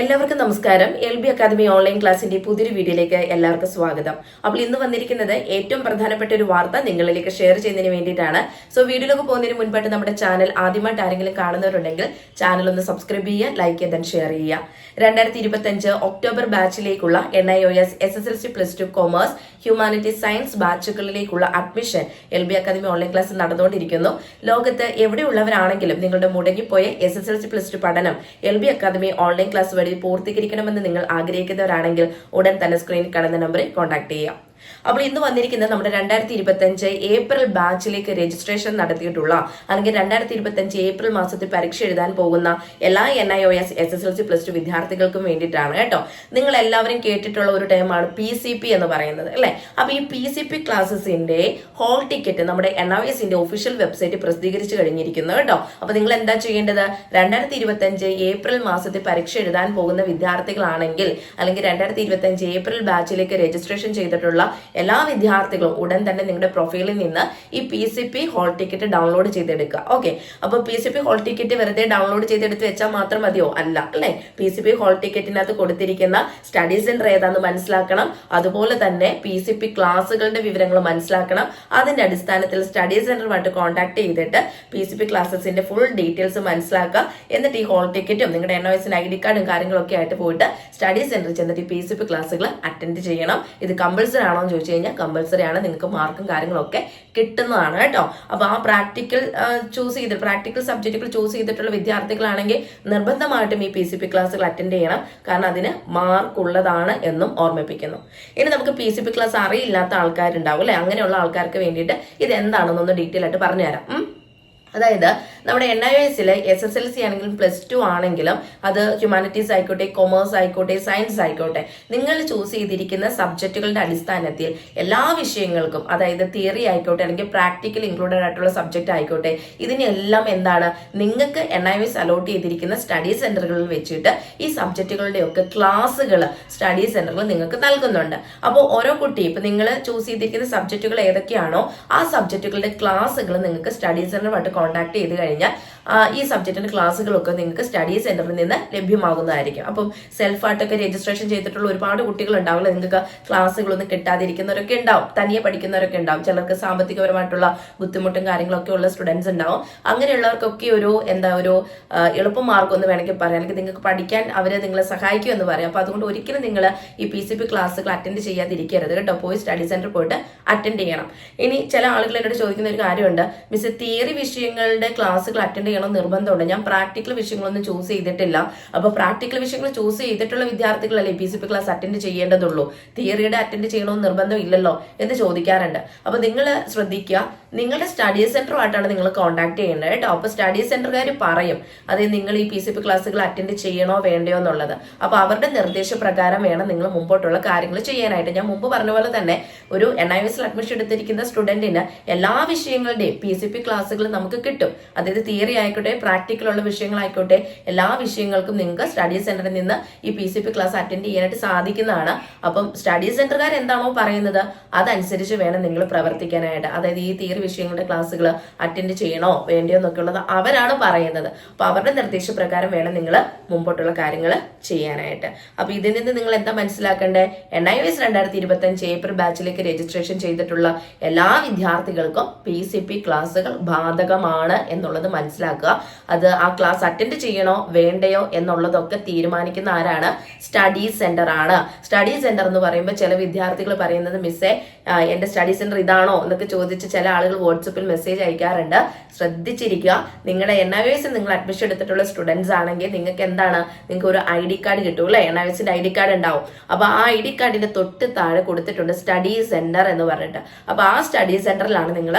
എല്ലാവർക്കും നമസ്കാരം. L B academy online ക്ലാസിന്റെ പുതിയൊരു വീഡിയോയിലേക്ക് എല്ലാവർക്കും സ്വാഗതം. അപ്പോൾ ഇന്ന് വന്നിരിക്കുന്നത് ഏറ്റവും പ്രധാനപ്പെട്ട ഒരു വാർത്ത നിങ്ങളിലേക്ക് ഷെയർ ചെയ്യുന്നതിന് വേണ്ടിയിട്ടാണ്. സോ വീഡിയോയിലേക്ക് പോകുന്നതിന് മുൻപായിട്ട് നമ്മുടെ ചാനൽ ആദ്യമായിട്ട് ആരെങ്കിലും കാണുന്നവരുണ്ടെങ്കിൽ ചാനൽ ഒന്ന് സബ്സ്ക്രൈബ് ചെയ്യുക ലൈക്ക് ചെയ്ത് ഷെയർ ചെയ്യുക. രണ്ടായിരത്തി ഇരുപത്തഞ്ച് October ബാച്ചിലേക്കുള്ള N I O S S S L C plus two commerce humanity science ബാച്ചുകളിലേക്കുള്ള admission L B academy online class നടന്നുകൊണ്ടിരിക്കുന്നു. ലോകത്ത് എവിടെയുള്ളവരാണെങ്കിലും നിങ്ങളുടെ മുടങ്ങിപ്പോയ S S L C plus two പഠനം L B academy online class വഴി പൂർത്തീകരിക്കണമെന്ന് നിങ്ങൾ ആഗ്രഹിക്കുന്നവരാണെങ്കിൽ ഉടൻ തന്നെ സ്ക്രീനിൽ കടന്ന നമ്പറിൽ കോൺടാക്ട് ചെയ്യാം അപ്പോൾ ഇന്ന് വന്നിരിക്കുന്നത് നമ്മുടെ രണ്ടായിരത്തി ഇരുപത്തഞ്ച് ഏപ്രിൽ ബാച്ചിലേക്ക് രജിസ്ട്രേഷൻ നടത്തിയിട്ടുള്ള അല്ലെങ്കിൽ രണ്ടായിരത്തി ഇരുപത്തഞ്ച് ഏപ്രിൽ മാസത്തിൽ പരീക്ഷ എഴുതാൻ പോകുന്ന എല്ലാ N I O S S S L C plus two വിദ്യാർത്ഥികൾക്കും വേണ്ടിയിട്ടാണ് കേട്ടോ. നിങ്ങൾ എല്ലാവരും കേട്ടിട്ടുള്ള ഒരു ടൈമാണ് പി സി പി എന്ന് പറയുന്നത് അല്ലേ? അപ്പോൾ ഈ പി സി പി ക്ലാസ്സസിന്റെ ഹോൾ ടിക്കറ്റ് നമ്മുടെ എൻ ഐ എസിന്റെ ഒഫീഷ്യൽ വെബ്സൈറ്റ് പ്രസിദ്ധീകരിച്ചു കഴിഞ്ഞിരിക്കുന്നു കേട്ടോ. അപ്പോൾ നിങ്ങൾ എന്താ ചെയ്യേണ്ടത്? രണ്ടായിരത്തി ഇരുപത്തഞ്ച് ഏപ്രിൽ മാസത്തിൽ പരീക്ഷ എഴുതാൻ പോകുന്ന വിദ്യാർത്ഥികളാണെങ്കിൽ അല്ലെങ്കിൽ രണ്ടായിരത്തി ഇരുപത്തഞ്ച് ഏപ്രിൽ ബാച്ചിലേക്ക് രജിസ്ട്രേഷൻ ചെയ്തിട്ടുള്ള എല്ലാ വിദ്യാർത്ഥികളും ഉടൻ തന്നെ നിങ്ങളുടെ പ്രൊഫൈലിൽ നിന്ന് ഈ P C P hall ticket download ചെയ്തെടുക്കുക. ഓക്കെ അപ്പോൾ P C P hall ticket വെറുതെ ഡൗൺലോഡ് ചെയ്തെടുത്ത് വെച്ചാൽ മാത്രം മതിയോ? അല്ല അല്ലെ? പി സി പി ഹോൾ ടിക്കറ്റിനകത്ത് കൊടുത്തിരിക്കുന്ന സ്റ്റഡി സെന്റർ ഏതാന്ന് മനസ്സിലാക്കണം. അതുപോലെ തന്നെ പി സി പി ക്ലാസ്സുകളുടെ വിവരങ്ങൾ മനസ്സിലാക്കണം. അതിന്റെ അടിസ്ഥാനത്തിൽ സ്റ്റഡി സെന്ററുമായിട്ട് കോൺടാക്ട് ചെയ്തിട്ട് പി സി പി ക്ലാസ്സസിന്റെ ഫുൾ ഡീറ്റെയിൽസ് മനസ്സിലാക്കുക. എന്നിട്ട് ഈ ഹോൾ ടിക്കറ്റും നിങ്ങളുടെ എൻ ഒ എസിന് ഐ ഡി കാർഡും കാര്യങ്ങളൊക്കെ ആയിട്ട് പോയിട്ട് സ്റ്റഡി സെന്ററിൽ ചെന്നിട്ട് പി സി പി ക്ലാസ്സുകൾ അറ്റൻഡ് ചെയ്യണം. ഇത് കമ്പൾസറി ആണോ എന്ന് ചോദിച്ചു കഴിഞ്ഞാൽ കമ്പൽസറി ആണ്. നിങ്ങൾക്ക് മാർക്കും കാര്യങ്ങളൊക്കെ കിട്ടുന്നതാണ് കേട്ടോ. അപ്പൊ ആ പ്രാക്ടിക്കൽ ചൂസ് ചെയ്ത് പ്രാക്ടിക്കൽ സബ്ജക്റ്റുകൾ ചൂസ് ചെയ്തിട്ടുള്ള വിദ്യാർത്ഥികളാണെങ്കിൽ നിർബന്ധമായിട്ടും ഈ പി സി പി ക്ലാസ്സുകൾ അറ്റൻഡ് ചെയ്യണം. കാരണം അതിന് മാർക്ക് ഉള്ളതാണ് എന്നും ഓർമ്മിപ്പിക്കുന്നു. ഇനി നമുക്ക് പി സി പി ക്ലാസ് അറിയില്ലാത്ത ആൾക്കാരുണ്ടാവും അല്ലെ? അങ്ങനെയുള്ള ആൾക്കാർക്ക് വേണ്ടിയിട്ട് ഇത് എന്താണെന്നൊന്ന് ഡീറ്റെയിൽ ആയിട്ട് പറഞ്ഞുതരാം. അതായത് നമ്മുടെ എൻ ഐ എസിൽ എസ് എസ് എൽ സി ആണെങ്കിലും പ്ലസ് ടു ആണെങ്കിലും അത് ഹ്യൂമാനിറ്റീസ് ആയിക്കോട്ടെ കൊമേഴ്സ് ആയിക്കോട്ടെ സയൻസ് ആയിക്കോട്ടെ നിങ്ങൾ ചൂസ് ചെയ്തിരിക്കുന്ന സബ്ജക്റ്റുകളുടെ അടിസ്ഥാനത്തിൽ എല്ലാ വിഷയങ്ങൾക്കും അതായത് തിയറി ആയിക്കോട്ടെ അല്ലെങ്കിൽ പ്രാക്ടിക്കൽ ഇൻക്ലൂഡഡ് ആയിട്ടുള്ള സബ്ജക്റ്റ് ആയിക്കോട്ടെ ഇതിനെല്ലാം എന്താണ് നിങ്ങൾക്ക് എൻ ഐ എസ് അലോട്ട് ചെയ്തിരിക്കുന്ന സ്റ്റഡി സെന്ററുകളിൽ വെച്ചിട്ട് ഈ സബ്ജക്റ്റുകളുടെ ഒക്കെ ക്ലാസ്സുകൾ സ്റ്റഡി സെന്ററുകൾ നിങ്ങൾക്ക് നൽകുന്നുണ്ട്. അപ്പോൾ ഓരോ കുട്ടി ഇപ്പൊ നിങ്ങൾ ചൂസ് ചെയ്തിരിക്കുന്ന സബ്ജക്റ്റുകൾ ഏതൊക്കെയാണോ ആ സബ്ജക്റ്റുകളുടെ ക്ലാസ്സുകൾ നിങ്ങൾക്ക് സ്റ്റഡി സെന്ററുമായിട്ട് കോൺടാക്ട് ചെയ്ത് കഴിഞ്ഞാൽ ഈ സബ്ജക്റ്റിന്റെ ക്ലാസ്സുകളൊക്കെ നിങ്ങൾക്ക് സ്റ്റഡി സെന്ററിൽ നിന്ന് ലഭ്യമാകുന്നതായിരിക്കും. അപ്പം സെൽഫായിട്ടൊക്കെ രജിസ്ട്രേഷൻ ചെയ്തിട്ടുള്ള ഒരുപാട് കുട്ടികൾ ഉണ്ടാവില്ല നിങ്ങൾക്ക് ക്ലാസ്സുകളൊന്നും കിട്ടാതിരിക്കുന്നവരൊക്കെ ഉണ്ടാവും. തനിയെ പഠിക്കുന്നവരൊക്കെ ഉണ്ടാവും. ചിലർക്ക് സാമ്പത്തികപരമായിട്ടുള്ള ബുദ്ധിമുട്ടും കാര്യങ്ങളൊക്കെ ഉള്ള സ്റ്റുഡൻസ് ഉണ്ടാവും. അങ്ങനെയുള്ളവർക്കൊക്കെ ഒരു എന്താ ഒരു എളുപ്പമാർഗം എളുപ്പ മാർഗം എന്ന് വേണമെങ്കിൽ പറയാം. അല്ലെങ്കിൽ നിങ്ങൾക്ക് പഠിക്കാൻ അവരെ നിങ്ങളെ സഹായിക്കും എന്ന് പറയാം. അപ്പൊ അതുകൊണ്ട് ഒരിക്കലും നിങ്ങൾ ഈ പി സി പി ക്ലാസ്സുകൾ അറ്റൻഡ് ചെയ്യാതിരിക്കരുത് കേട്ടോ. പോയി സ്റ്റഡി സെന്റർ പോയിട്ട് അറ്റൻഡ് ചെയ്യണം. ഇനി ചില ആളുകൾ എന്നോട് ചോദിക്കുന്ന ഒരു കാര്യമുണ്ട്. മിസ് തിയറി വിഷയങ്ങളുടെ ക്ലാസ്സുകൾ അറ്റൻഡ് ചെയ്യണം നിർബന്ധമുണ്ട്. ഞാൻ പ്രാക്ടിക്കൽ വിഷയങ്ങളൊന്നും ചൂസ് ചെയ്തിട്ടില്ല. അപ്പൊ പ്രാക്ടിക്കൽ വിഷയങ്ങൾ ചൂസ് ചെയ്തിട്ടുള്ള വിദ്യാർത്ഥികളല്ലേ P C P class attend ചെയ്യേണ്ടതുള്ളൂ? തിയറിയുടെ അറ്റൻഡ് ചെയ്യണമെന്ന് നിർബന്ധം ഇല്ലല്ലോ എന്ന് ചോദിക്കാറുണ്ട്. അപ്പൊ നിങ്ങൾ ശ്രദ്ധിക്കുക. നിങ്ങളുടെ സ്റ്റഡി സെന്ററുമായിട്ടാണ് നിങ്ങൾ കോൺടാക്ട് ചെയ്യേണ്ടത് കേട്ടോ. അപ്പൊ സ്റ്റഡി സെന്ററുകാർ പറയും അതായത് നിങ്ങൾ ഈ പി സി പി ക്ലാസ്സുകൾ അറ്റൻഡ് ചെയ്യണോ വേണ്ടയോ എന്നുള്ളത്? അപ്പൊ അവരുടെ നിർദ്ദേശപ്രകാരം വേണം നിങ്ങൾ മുമ്പോട്ടുള്ള കാര്യങ്ങൾ ചെയ്യാനായിട്ട്. ഞാൻ മുമ്പ് പറഞ്ഞ പോലെ തന്നെ ഒരു എൻ ഐ എസിൽ അഡ്മിഷൻ എടുത്തിരിക്കുന്ന സ്റ്റുഡന്റിന് എല്ലാ വിഷയങ്ങളുടെയും പി സി പി ക്ലാസ്സുകൾ നമുക്ക് കിട്ടും. അതായത് തിയറി ആയിക്കോട്ടെ പ്രാക്ടിക്കലുള്ള വിഷയങ്ങളായിക്കോട്ടെ എല്ലാ വിഷയങ്ങൾക്കും നിങ്ങൾക്ക് സ്റ്റഡി സെന്ററിൽ നിന്ന് ഈ P C P class attend ചെയ്യാനായിട്ട് സാധിക്കുന്നതാണ്. അപ്പം സ്റ്റഡി സെന്ററുകാർ എന്താണോ പറയുന്നത് അതനുസരിച്ച് വേണം നിങ്ങൾ പ്രവർത്തിക്കാനായിട്ട്. അതായത് ഈ തിയറി വിഷയങ്ങളുടെ ക്ലാസ്സുകൾ അറ്റൻഡ് ചെയ്യണോ വേണ്ടയോ എന്നൊക്കെ ഉള്ളത് അവരാണ് പറയുന്നത്. അപ്പൊ അവരുടെ നിർദ്ദേശപ്രകാരം വേണം നിങ്ങൾ മുമ്പോട്ടുള്ള കാര്യങ്ങൾ ചെയ്യാനായിട്ട്. അപ്പൊ ഇതിൽ നിന്ന് നിങ്ങൾ എന്താ മനസ്സിലാക്കേണ്ടത്? എൻ ഐ എസ് രണ്ടായിരത്തി ഇരുപത്തി അഞ്ച് ഏപ്രിൽ ബാച്ചിലേക്ക് രജിസ്ട്രേഷൻ ചെയ്തിട്ടുള്ള എല്ലാ വിദ്യാർത്ഥികൾക്കും പി സി പി ക്ലാസ്സുകൾ ബാധകമാണ് എന്നുള്ളത് മനസ്സിലാക്കുക അത് ആ ക്ലാസ് അറ്റൻഡ് ചെയ്യണോ വേണ്ടയോ എന്നുള്ളതൊക്കെ തീരുമാനിക്കുന്ന ആരാണ്? സ്റ്റഡി സെന്റർ ആണ്. സ്റ്റഡി സെന്റർ എന്ന് പറയുമ്പോൾ ചില വിദ്യാർത്ഥികൾ പറയുന്നത് മിസ്സേ എന്റെ സ്റ്റഡി സെന്റർ ഇതാണോ? എന്നൊക്കെ ചോദിച്ച് ചില ആളുകൾ വാട്സപ്പിൽ മെസ്സേജ് അയക്കാറുണ്ട്. ശ്രദ്ധിച്ചിരിക്കുക. നിങ്ങളുടെ എൻ ഐ എസ് നിങ്ങൾ അഡ്മിഷൻ എടുത്തിട്ടുള്ള സ്റ്റുഡൻസ് ആണെങ്കിൽ നിങ്ങൾക്ക് എന്താണ്? നിങ്ങൾക്ക് ഒരു ഐ ഡി കാർഡ് കിട്ടും അല്ലെ? എൻ ഐ എസിന്റെ ഐ ഡി കാർഡ് ഉണ്ടാവും. അപ്പൊ ആ ഐ ഡി കാർഡിന്റെ തൊട്ട് താഴെ കൊടുത്തിട്ടുണ്ട് സ്റ്റഡി സെന്റർ എന്ന് പറഞ്ഞിട്ട്. അപ്പൊ ആ സ്റ്റഡി സെന്ററിലാണ് നിങ്ങൾ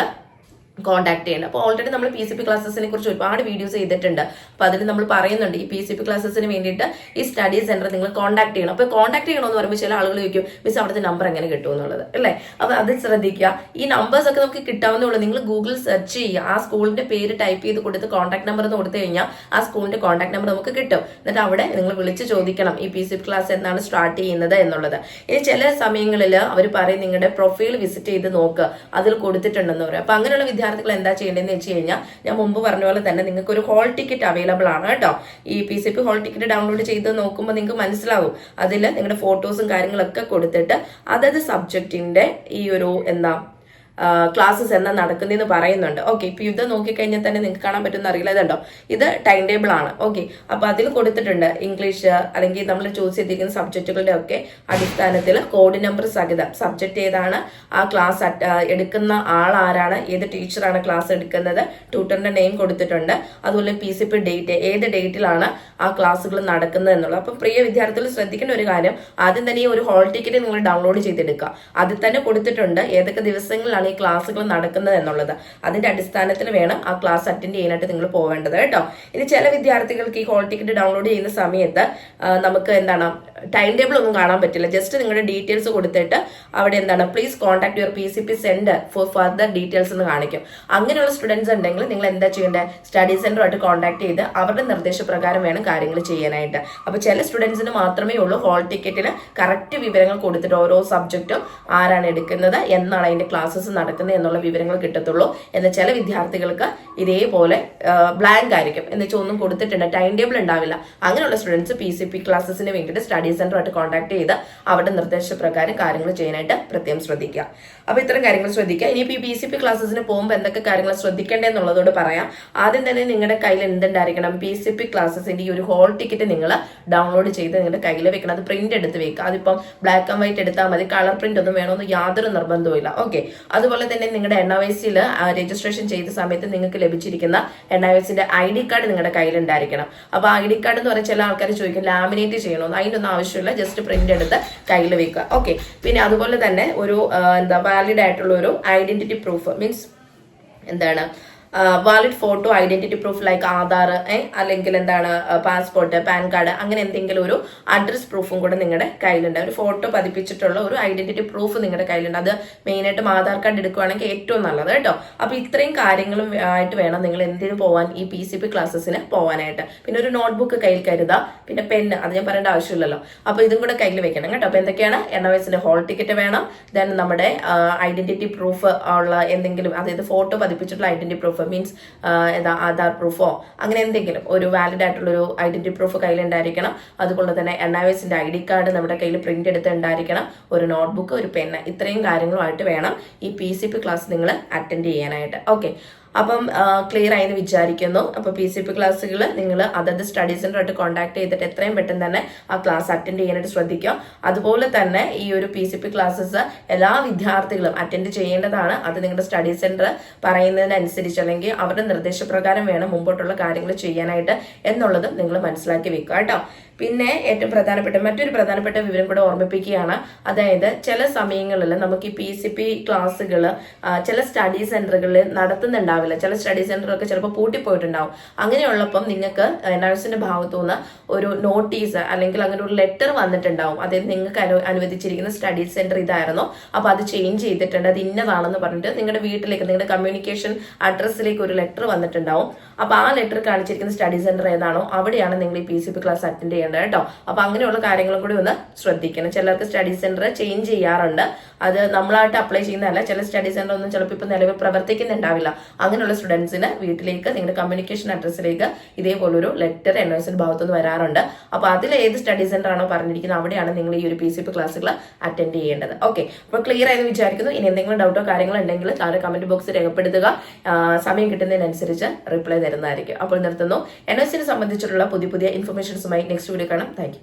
കോൺടാക്ട് ചെയ്യേണ്ടത് അപ്പോൾ ഓൾറെഡി നമ്മൾ പി സി പി ക്ലാസ്സസിനെ കുറിച്ച് ഒരുപാട് വീഡിയോസ് ചെയ്തിട്ടുണ്ട്. അപ്പോൾ അതിൽ നമ്മൾ പറയുന്നുണ്ട് ഈ പി സി പി ക്ലാസ്സസിന് വേണ്ടിയിട്ട് ഈ സ്റ്റഡി സെന്റർ നിങ്ങൾ കോൺടാക്ട് ചെയ്യണം. അപ്പോൾ കോൺടാക്ട് ചെയ്യണമെന്ന് പറയുമ്പോൾ ചില ആളുകൾ ചോദിക്കും മിസ് അവിടുത്തെ നമ്പർ എങ്ങനെ കിട്ടും എന്നുള്ളത് അല്ലേ? അപ്പോൾ അത് ശ്രദ്ധിക്കുക. ഈ നമ്പേഴ്സ് ഒക്കെ നമുക്ക് കിട്ടാവുന്നേ ഉള്ളൂ നിങ്ങൾ ഗൂഗിൾ സെർച്ച് ചെയ്യുക. ആ സ്കൂളിന്റെ പേര് ടൈപ്പ് ചെയ്ത് കൊടുത്ത് കോൺടാക്ട് നമ്പർ എന്ന് കൊടുത്തു കഴിഞ്ഞാൽ ആ സ്കൂളിന്റെ കോൺടാക്ട് നമ്പർ നമുക്ക് കിട്ടും. എന്നിട്ട് അവിടെ നിങ്ങൾ വിളിച്ച് ചോദിക്കണം ഈ പി സി പി ക്ലാസ് എന്നാണ് സ്റ്റാർട്ട് ചെയ്യുന്നത് എന്നുള്ളത്? ഇനി ചില സമയങ്ങളിൽ അവർ പറയും നിങ്ങളുടെ പ്രൊഫൈൽ വിസിറ്റ് ചെയ്ത് നോക്കുക അതിൽ കൊടുത്തിട്ടുണ്ടെന്ന് പറയും. അപ്പോൾ അങ്ങനെയുള്ള വിദ്യാർത്ഥികൾ എന്താ ചെയ്യേണ്ടതെന്ന് വെച്ച് കഴിഞ്ഞാൽ ഞാൻ മുമ്പ് പറഞ്ഞ പോലെ തന്നെ നിങ്ങൾക്ക് ഒരു ഹോൾ ടിക്കറ്റ് അവൈലബിൾ ആണ് കേട്ടോ. ഈ P C P hall ticket download ചെയ്ത് നോക്കുമ്പോൾ നിങ്ങൾക്ക് മനസ്സിലാവും. അതിൽ നിങ്ങളുടെ ഫോട്ടോസും കാര്യങ്ങളൊക്കെ കൊടുത്തിട്ട് അതത് സബ്ജക്റ്റിന്റെ ഈ ഒരു എന്താ ക്ലാസ്സസ് എന്നാ നടക്കുന്നതെന്ന് പറയുന്നുണ്ട്. ഓക്കെ ഇപ്പൊ ഇത് നോക്കിക്കഴിഞ്ഞാൽ തന്നെ നിങ്ങൾക്ക് കാണാൻ പറ്റുന്ന അറിയില്ല ഇതുണ്ടോ? ഇത് ടൈം ടേബിൾ ആണ്. ഓക്കെ അപ്പൊ അതിൽ കൊടുത്തിട്ടുണ്ട് ഇംഗ്ലീഷ് അല്ലെങ്കിൽ നമ്മൾ ചൂസ് ചെയ്തിരിക്കുന്ന സബ്ജക്റ്റുകളുടെ ഒക്കെ അടിസ്ഥാനത്തിൽ കോഡ് നമ്പർ സഹിതം. സബ്ജക്റ്റ് ഏതാണ്? ആ ക്ലാസ് എടുക്കുന്ന ആൾ ആരാണ്? ഏത് ടീച്ചറാണ് ക്ലാസ് എടുക്കുന്നത്? ട്യൂട്ടറിന്റെ നെയിം കൊടുത്തിട്ടുണ്ട്. അതുപോലെ പി സി പി ഡേറ്റ് ഏത് ഡേറ്റിലാണ് ആ ക്ലാസ്സുകൾ നടക്കുന്നത് എന്നുള്ളത്. അപ്പം പ്രിയ വിദ്യാർത്ഥികൾ ശ്രദ്ധിക്കേണ്ട ഒരു കാര്യം ആദ്യം തന്നെ ഈ ഒരു ഹോൾ ടിക്കറ്റ് നിങ്ങൾ ഡൗൺലോഡ് ചെയ്തെടുക്കുക. അതിൽ തന്നെ കൊടുത്തിട്ടുണ്ട് ഏതൊക്കെ ദിവസങ്ങളിലാണ് ഈ ക്ലാസ്സുകൾ നടക്കുന്നത് എന്നുള്ളത്. അതിന്റെ അടിസ്ഥാനത്തിൽ വേണം ആ ക്ലാസ് അറ്റൻഡ് ചെയ്യാനായിട്ട് നിങ്ങൾ പോവേണ്ടത് കേട്ടോ. ഇനി ചില വിദ്യാർത്ഥികൾക്ക് ഈ ഹോൾ ടിക്കറ്റ് ഡൗൺലോഡ് ചെയ്യുന്ന സമയത്ത് നമുക്ക് എന്താണ് ടൈം ടേബിൾ ഒന്നും കാണാൻ പറ്റില്ല. ജസ്റ്റ് നിങ്ങളുടെ ഡീറ്റെയിൽസ് കൊടുത്തിട്ട് അവിടെ എന്താണ് please contact your P C P centre for further details എന്ന് കാണിക്കും. അങ്ങനെയുള്ള സ്റ്റുഡൻസ് ഉണ്ടെങ്കിൽ നിങ്ങൾ എന്താ ചെയ്യേണ്ടത് സ്റ്റഡി സെന്ററുമായിട്ട് കോൺടാക്ട് ചെയ്ത് അവരുടെ നിർദ്ദേശപ്രകാരം വേണം കാര്യങ്ങൾ ചെയ്യാനായിട്ട്. അപ്പൊ ചില സ്റ്റുഡൻസിന് മാത്രമേ ഉള്ളൂ ഹോൾ ടിക്കറ്റിന് കറക്റ്റ് വിവരങ്ങൾ കൊടുത്തിട്ട് ഓരോ സബ്ജക്റ്റും ആരാണ് എടുക്കുന്നത് എന്നാണ് അതിന്റെ ക്ലാസ്സസ് നടക്കുന്നത് എന്നുള്ള വിവരങ്ങൾ കിട്ടത്തുള്ളൂ എന്ന് ചില വിദ്യാർത്ഥികൾക്ക് ഇതേപോലെ ബ്ലാങ്ക് ആയിരിക്കും. എന്ന് വെച്ചാൽ ഒന്നും കൊടുത്തിട്ടുണ്ട് ടൈം ടേബിൾ ഉണ്ടാവില്ല. അങ്ങനെയുള്ള സ്റ്റുഡൻസ് പി സി പി ക്ലാസ്സസിന് വേണ്ടിയിട്ട് സ്റ്റഡി സെന്ററുമായിട്ട് കോൺടാക്ട് ചെയ്ത് അവരുടെ നിർദ്ദേശപ്രകാരം കാര്യങ്ങൾ ചെയ്യാനായിട്ട് പ്രത്യേകം ശ്രദ്ധിക്കുക. അപ്പൊ ഇത്തരം കാര്യങ്ങൾ ശ്രദ്ധിക്കുക. ഇനിയിപ്പോൾ ഈ പി സി പി ക്ലാസ്സസിന് പോകുമ്പോൾ എന്തൊക്കെ കാര്യങ്ങൾ ശ്രദ്ധിക്കേണ്ടതെന്നുള്ളതോട് പറയാം. ആദ്യം തന്നെ നിങ്ങളുടെ കയ്യിൽ എന്തുണ്ടായിരിക്കണം? പി സി പി ക്ലാസ്സിന്റെ ഈ ഒരു ഹോൾ ടിക്കറ്റ് നിങ്ങൾ ഡൗൺലോഡ് ചെയ്ത് നിങ്ങളുടെ കയ്യിൽ വെക്കണം. അത് പ്രിന്റ് എടുത്ത് വെക്കുക. അതിപ്പം ബ്ലാക്ക് ആൻഡ് വൈറ്റ് എടുത്താൽ മതി. കളർ പ്രിന്റ് ഒന്നും വേണമെന്ന് യാതൊരു നിർബന്ധവും ഇല്ല ഓക്കെ അതുപോലെ തന്നെ നിങ്ങളുടെ എൻ ഐ സിയിൽ രജിസ്ട്രേഷൻ ചെയ്ത സമയത്ത് നിങ്ങൾക്ക് ലഭിച്ചിരിക്കുന്ന എൻ ഐ എസിന്റെ ഐ ഡി കാർഡ് നിങ്ങളുടെ കയ്യിൽ ഉണ്ടായിരിക്കണം അപ്പൊ ഐ ഡി കാർഡ് എന്ന് പറഞ്ഞാൽ ചില ആൾക്കാർ ചോദിക്കും ലാമിനേറ്റ് ചെയ്യണമെന്ന് അതിനൊന്നും ആവശ്യമില്ല ജസ്റ്റ് പ്രിന്റ് എടുത്ത് കയ്യിൽ വെക്കുക. ഓക്കെ പിന്നെ അതുപോലെ തന്നെ ഒരു എന്താ വാലിഡ് ആയിട്ടുള്ള ഒരു ഐഡന്റിറ്റി പ്രൂഫ് മീൻസ് എന്താണ്? Valid photo identity proof like Aadhaar അല്ലെങ്കിൽ എന്താണ് പാസ്പോർട്ട് പാൻ കാർഡ് അങ്ങനെ എന്തെങ്കിലും ഒരു അഡ്രസ് പ്രൂഫും കൂടെ നിങ്ങളുടെ കയ്യിലുണ്ട്. ഒരു ഫോട്ടോ പതിപ്പിച്ചിട്ടുള്ള ഒരു ഐഡന്റിറ്റി പ്രൂഫ് നിങ്ങളുടെ കയ്യിലുണ്ട്. അത് മെയിനായിട്ടും ആധാർ കാർഡ് എടുക്കുകയാണെങ്കിൽ ഏറ്റവും നല്ലത് കേട്ടോ. അപ്പൊ ഇത്രയും കാര്യങ്ങളും ആയിട്ട് വേണം നിങ്ങൾ എന്തിനു പോവാൻ ഈ പി സി പി ക്ലാസ്സസിന് പോവാനായിട്ട്. പിന്നെ ഒരു നോട്ട്ബുക്ക് കയ്യിൽ കരുതുക പിന്നെ പെന്ന് അത് ഞാൻ പറയേണ്ട ആവശ്യമില്ലല്ലോ. അപ്പൊ ഇതും കൂടെ കയ്യിൽ വെക്കണം കേട്ടോ. അപ്പൊ എന്തൊക്കെയാണ്? എൻ എസിന്റെ ഹോൾ ടിക്കറ്റ് വേണം. ദെൻ നമ്മുടെ ഐഡന്റിറ്റി പ്രൂഫ് ഉള്ള എന്തെങ്കിലും അതായത് ഫോട്ടോ പതിപ്പിച്ചിട്ടുള്ള ഐഡന്റിറ്റി പ്രൂഫ് മീൻസ് എന്താ ആധാർ പ്രൂഫോ അങ്ങനെ എന്തെങ്കിലും ഒരു വാലിഡ് ആയിട്ടുള്ള ഒരു ഐഡന്റിറ്റി പ്രൂഫ് കയ്യിൽ ഉണ്ടായിരിക്കണം അതുപോലെ തന്നെ എൻ ഐ എസിന്റെ ഐ ഡി കാർഡ് നമ്മുടെ കയ്യിൽ പ്രിന്റ് എടുത്ത് ഉണ്ടായിരിക്കണം ഒരു നോട്ട്ബുക്ക് ഒരു പെന്ന് ഇത്രയും കാര്യങ്ങളുമായിട്ട് വേണം ഈ പി സി പി ക്ലാസ് നിങ്ങൾ അറ്റൻഡ് ചെയ്യാനായിട്ട്. ഓക്കെ അപ്പം ക്ലിയർ ആയെന്ന് വിചാരിക്കുന്നു. അപ്പൊ പി സി പി ക്ലാസ്സുകൾ നിങ്ങൾ അതത് സ്റ്റഡി സെന്ററായിട്ട് കോൺടാക്ട് ചെയ്തിട്ട് എത്രയും പെട്ടെന്ന് തന്നെ ആ ക്ലാസ് അറ്റൻഡ് ചെയ്യാനായിട്ട് ശ്രദ്ധിക്കുക. അതുപോലെ തന്നെ ഈ ഒരു പി സി പി ക്ലാസ്സസ് എല്ലാ വിദ്യാർത്ഥികളും അറ്റൻഡ് ചെയ്യേണ്ടതാണ്. അത് നിങ്ങളുടെ സ്റ്റഡി സെന്റർ പറയുന്നതിനനുസരിച്ച് അല്ലെങ്കിൽ അവരുടെ നിർദ്ദേശപ്രകാരം വേണം മുമ്പോട്ടുള്ള കാര്യങ്ങൾ ചെയ്യാനായിട്ട് എന്നുള്ളത് നിങ്ങൾ മനസ്സിലാക്കി വെക്കുക കേട്ടോ. പിന്നെ ഏറ്റവും പ്രധാനപ്പെട്ട മറ്റൊരു പ്രധാനപ്പെട്ട വിവരം കൂടെ ഓർമ്മിപ്പിക്കുകയാണ്. അതായത് ചില സമയങ്ങളിൽ നമുക്ക് ഈ പി സി പി ക്ലാസ്സുകൾ ചില സ്റ്റഡി സെന്ററുകളിൽ നടത്തുന്നുണ്ടാവില്ല ചില സ്റ്റഡി സെന്ററൊക്കെ ചിലപ്പോൾ പൂട്ടിപ്പോയിട്ടുണ്ടാവും. അങ്ങനെയുള്ളപ്പം നിങ്ങൾക്ക് നഴ്സിന്റെ ഭാഗത്തു നിന്ന് ഒരു നോട്ടീസ് അല്ലെങ്കിൽ അങ്ങനെ ഒരു ലെറ്റർ വന്നിട്ടുണ്ടാവും. അതായത് നിങ്ങൾക്ക് അനു അനുവദിച്ചിരിക്കുന്ന സ്റ്റഡി സെന്റർ ഇതായിരുന്നു. അപ്പൊ അത് ചേഞ്ച് ചെയ്തിട്ടുണ്ട്. അത് ഇന്നതാണെന്ന് പറഞ്ഞിട്ട് നിങ്ങളുടെ വീട്ടിലേക്ക് നിങ്ങളുടെ കമ്മ്യൂണിക്കേഷൻ അഡ്രസ്സിലേക്ക് ഒരു ലെറ്റർ വന്നിട്ടുണ്ടാവും. അപ്പൊ ആ ലെറ്റർ കാണിച്ചിരിക്കുന്ന സ്റ്റഡി സെന്റർ ഏതാണോ അവിടെയാണ് നിങ്ങൾ ഈ P C P class attend ചെയ്യേണ്ടത് കേട്ടോ. അപ്പൊ അങ്ങനെയുള്ള കാര്യങ്ങളും കൂടി ഒന്ന് ശ്രദ്ധിക്കണം. ചിലർക്ക് സ്റ്റഡി സെന്റർ ചേഞ്ച് ചെയ്യാറുണ്ട്. അത് നമ്മളായിട്ട് അപ്ലൈ ചെയ്യുന്നതല്ല. ചില സ്റ്റഡി സെന്റർ ഒന്നും ചിലപ്പോൾ ഇപ്പൊ നിലവിൽ പ്രവർത്തിക്കുന്നുണ്ടാവില്ല. അങ്ങനെയുള്ള സ്റ്റുഡൻസിന് വീട്ടിലേക്ക് നിങ്ങളുടെ കമ്മ്യൂണിക്കേഷൻ അഡ്രസ്സിലേക്ക് ഇതേപോലൊരു ലെറ്റർ എൻ എസിന്റെ ഭാഗത്തുനിന്ന് വരാറുണ്ട്. അപ്പൊ അതിൽ ഏത് സ്റ്റഡി സെന്റർ ആണോ പറഞ്ഞിരിക്കുന്നത് അവിടെയാണ് നിങ്ങൾ ഈ ഒരു പി സി പി ക്ലാസ്സുകൾ അറ്റൻഡ് ചെയ്യേണ്ടത്. ഓക്കെ അപ്പോൾ ക്ലിയർ ആയെന്ന് വിചാരിക്കുന്നു. ഇനി എന്തെങ്കിലും ഡൗട്ടോ കാര്യങ്ങളോ ഉണ്ടെങ്കിൽ താഴെ കമന്റ് ബോക്സ് രേഖപ്പെടുത്തുക. സമയം കിട്ടുന്നതിനനുസരിച്ച് റിപ്ലൈ തരുന്നതായിരിക്കും. അപ്പോൾ നിർത്തുന്നു. എൻ സംബന്ധിച്ചിട്ടുള്ള പുതിയ പുതിയ ഇൻഫർമേഷൻസുമായി നെക്സ്റ്റ് വീഡിയോ കാണാം. താങ്ക്